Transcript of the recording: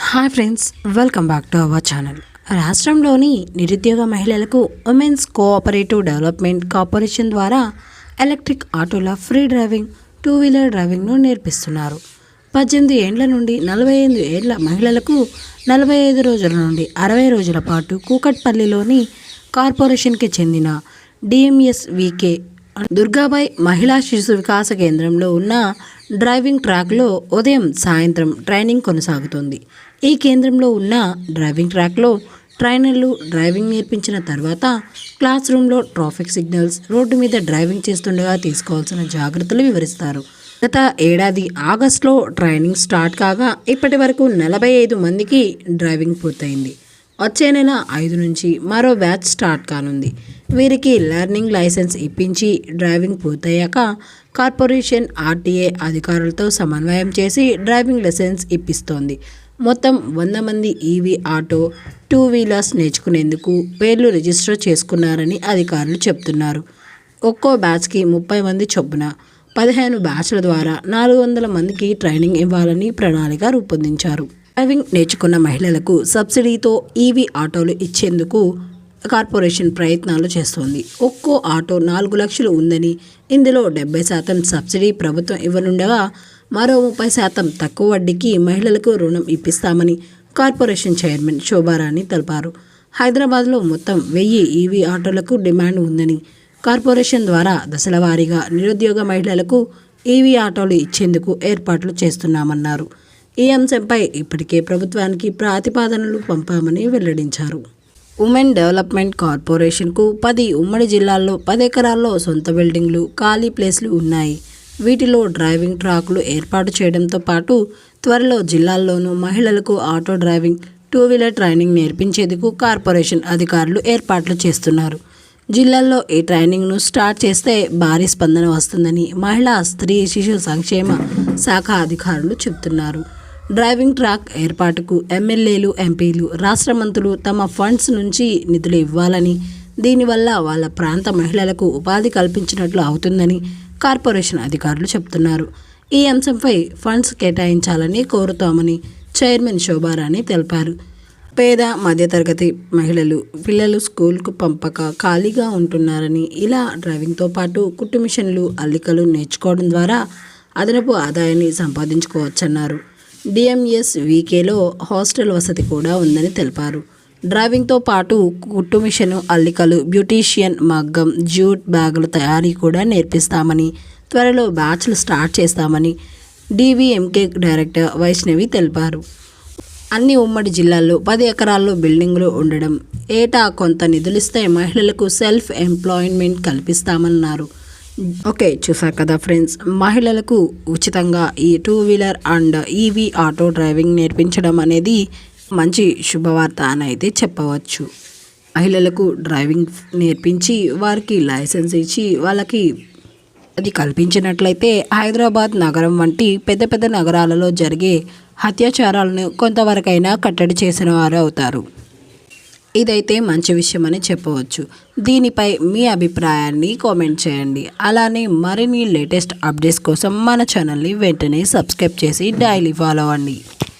Hi friends welcome back to our channel రాష్ట్రంలోని నిరుద్యోగ మహిళలకు ఉమెన్స్ కోఆపరేటివ్ డెవలప్మెంట్ కార్పొరేషన్ ద్వారా ఎలక్ట్రిక్ ఆటోల ఫ్రీ డ్రైవింగ్ టూ వీలర్ డ్రైవింగ్ను నేర్పిస్తున్నారు. పద్దెనిమిది ఏండ్ల నుండి నలభై ఐదు ఏళ్ళ మహిళలకు నలభై ఐదు రోజుల నుండి అరవై రోజుల పాటు కూకట్పల్లిలోని కార్పొరేషన్కి చెందిన డిఎంఎస్ వికే దుర్గాబాయ్ మహిళా శిశు వికాస కేంద్రంలో ఉన్న డ్రైవింగ్ ట్రాక్లో ఉదయం సాయంత్రం ట్రైనింగ్ కొనసాగుతుంది. ఈ కేంద్రంలో ఉన్న డ్రైవింగ్ ట్రాక్లో ట్రైనర్లు డ్రైవింగ్ నేర్పించిన తర్వాత క్లాస్ రూమ్లో ట్రాఫిక్ సిగ్నల్స్ రోడ్డు మీద డ్రైవింగ్ చేస్తుండగా తీసుకోవాల్సిన జాగ్రత్తలు వివరిస్తారు. గత ఏడాది ఆగస్టులో ట్రైనింగ్ స్టార్ట్ కాగా ఇప్పటి వరకు నలభై ఐదు మందికి డ్రైవింగ్ పూర్తయింది. వచ్చే నెల ఐదు నుంచి మరో బ్యాచ్ స్టార్ట్ కానుంది. వీరికి లెర్నింగ్ లైసెన్స్ ఇప్పించి డ్రైవింగ్ పూర్తయ్యాక కార్పొరేషన్ ఆర్టీఏ అధికారులతో సమన్వయం చేసి డ్రైవింగ్ లైసెన్స్ ఇప్పిస్తోంది. మొత్తం వంద మంది ఈవీ ఆటో టూ వీలర్స్ నేర్చుకునేందుకు పేర్లు రిజిస్టర్ చేసుకున్నారని అధికారులు చెప్తున్నారు. ఒక్కో బ్యాచ్కి ముప్పై మంది చొప్పున పదిహేను బ్యాచ్ల ద్వారా నాలుగు వందల మందికి ట్రైనింగ్ ఇవ్వాలని ప్రణాళిక రూపొందించారు. డ్రైవింగ్ నేర్చుకున్న మహిళలకు సబ్సిడీతో ఈవీ ఆటోలు ఇచ్చేందుకు కార్పొరేషన్ ప్రయత్నాలు చేస్తోంది. ఒక్కో ఆటో నాలుగు లక్షలు ఉందని ఇందులో డెబ్బై శాతం సబ్సిడీ ప్రభుత్వం ఇవ్వనుండగా మరో ముప్పై శాతం తక్కువ వడ్డీకి మహిళలకు రుణం ఇప్పిస్తామని కార్పొరేషన్ చైర్మన్ శోభారాణి తెలిపారు. హైదరాబాద్లో మొత్తం వెయ్యి ఈవీ ఆటోలకు డిమాండ్ ఉందని కార్పొరేషన్ ద్వారా దశల వారీగా నిరుద్యోగ మహిళలకు ఈవీ ఆటోలు ఇచ్చేందుకు ఏర్పాట్లు చేస్తున్నామన్నారు. ఈ అంశంపై ఇప్పటికే ప్రభుత్వానికి ప్రతిపాదనలు పంపామని వెల్లడించారు. ఉమెన్ డెవలప్మెంట్ కార్పొరేషన్కు పది ఉమ్మడి జిల్లాల్లో పది ఎకరాల్లో సొంత బిల్డింగ్లు ఖాళీ ప్లేస్లు ఉన్నాయి. వీటిలో డ్రైవింగ్ ట్రాక్లు ఏర్పాటు చేయడంతో పాటు త్వరలో జిల్లాల్లోనూ మహిళలకు auto driving two wheeler training నేర్పించేందుకు corporation అధికారులు ఏర్పాట్లు చేస్తున్నారు. జిల్లాల్లో ఈ ట్రైనింగ్ను స్టార్ట్ చేస్తే భారీ స్పందన వస్తుందని మహిళా స్త్రీ శిశు సంక్షేమ శాఖ అధికారులు చెబుతున్నారు. డ్రైవింగ్ ట్రాక్ ఏర్పాటుకు ఎమ్మెల్యేలు ఎంపీలు రాష్ట్ర మంత్రులు తమ ఫండ్స్ నుంచి నిధులు ఇవ్వాలని దీనివల్ల వాళ్ళ ప్రాంత మహిళలకు ఉపాధి కల్పించినట్లు అవుతుందని కార్పొరేషన్ అధికారులు చెబుతున్నారు ఈ అంశంపై ఫండ్స్ కేటాయించాలని కోరుతామని చైర్మన్ శోభారాణి తెలిపారు. పేద మధ్యతరగతి మహిళలు పిల్లలు స్కూల్కు పంపక ఖాళీగా ఉంటున్నారని ఇలా డ్రైవింగ్తో పాటు కుట్టు మిషన్లు అల్లికలు నేర్చుకోవడం ద్వారా అదనపు ఆదాయాన్ని సంపాదించుకోవచ్చన్నారు. డిఎంఎస్ వీకేలో హాస్టల్ వసతి కూడా ఉందని తెలిపారు. డ్రైవింగ్తో పాటు కుట్టు మిషన్ అల్లికలు బ్యూటీషియన్ మగ్గం జూట్ బ్యాగుల తయారీ కూడా నేర్పిస్తామని త్వరలో బ్యాచ్లు స్టార్ట్ చేస్తామని డివిఎంకే డైరెక్టర్ వైష్ణవి తెలిపారు. అన్ని ఉమ్మడి జిల్లాల్లో పది ఎకరాల్లో బిల్డింగులు ఉండడం ఏటా కొంత నిధులిస్తే మహిళలకు సెల్ఫ్ ఎంప్లాయ్మెంట్ కల్పిస్తామన్నారు. ఓకే చూసారు కదా ఫ్రెండ్స్. మహిళలకు ఉచితంగా ఈ two wheeler and EV auto driving నేర్పించడం అనేది మంచి శుభవార్త అని అయితే చెప్పవచ్చు. మహిళలకు డ్రైవింగ్ నేర్పించి వారికి లైసెన్స్ ఇచ్చి వాళ్ళకి అది కల్పించినట్లయితే హైదరాబాద్ నగరం వంటి పెద్ద పెద్ద నగరాలలో జరిగే అత్యాచారాలను కొంతవరకైనా కట్టడి చేసిన వారు అవుతారు. ఇదైతే మంచి విషయం అని చెప్పవచ్చు. దీనిపై మీ అభిప్రాయాన్ని కామెంట్ చేయండి. అలానే మరిన్ని లేటెస్ట్ అప్డేట్స్ కోసం మన ఛానల్ని వెంటనే సబ్స్క్రైబ్ చేసి డైలీ ఫాలో అవ్వండి.